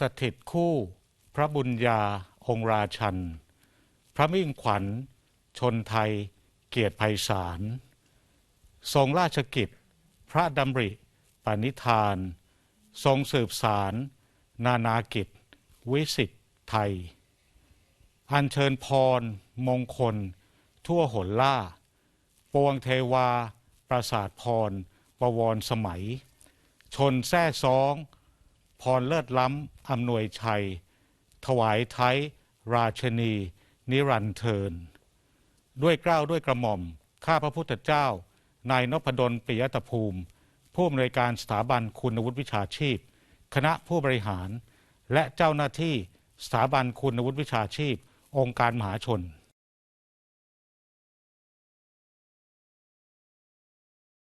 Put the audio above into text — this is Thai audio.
สถิตคู่ พระบุญญา องค์ราชัน พระมิ่งขวัญ ชนไทย เกียรติไพศาล ทรงราชกิจ พระดำริ ปณิธาน ทรงสืบสาร นานากิจ วิสิทธิไทย อัญเชิญพร มงคล ทั่วหนล่า ปวงเทวา ประสาทพร ประวรสมัย ชนแท้ซ้อง พรเลิศล้ำอำนวยชัย ถวายไทย ราชนี นิรันเทิน ด้วยเกล้าวด้วยกระหม่อม ข้าพระพุทธเจ้า นายนพดลปิยตภูมิ ผู้อำนวยการสถาบันคุณวุฒิวิชาชีพ คณะผู้บริหาร และเจ้าหน้าที่สถาบันคุณวุฒิวิชาชีพ องค์การมหาชน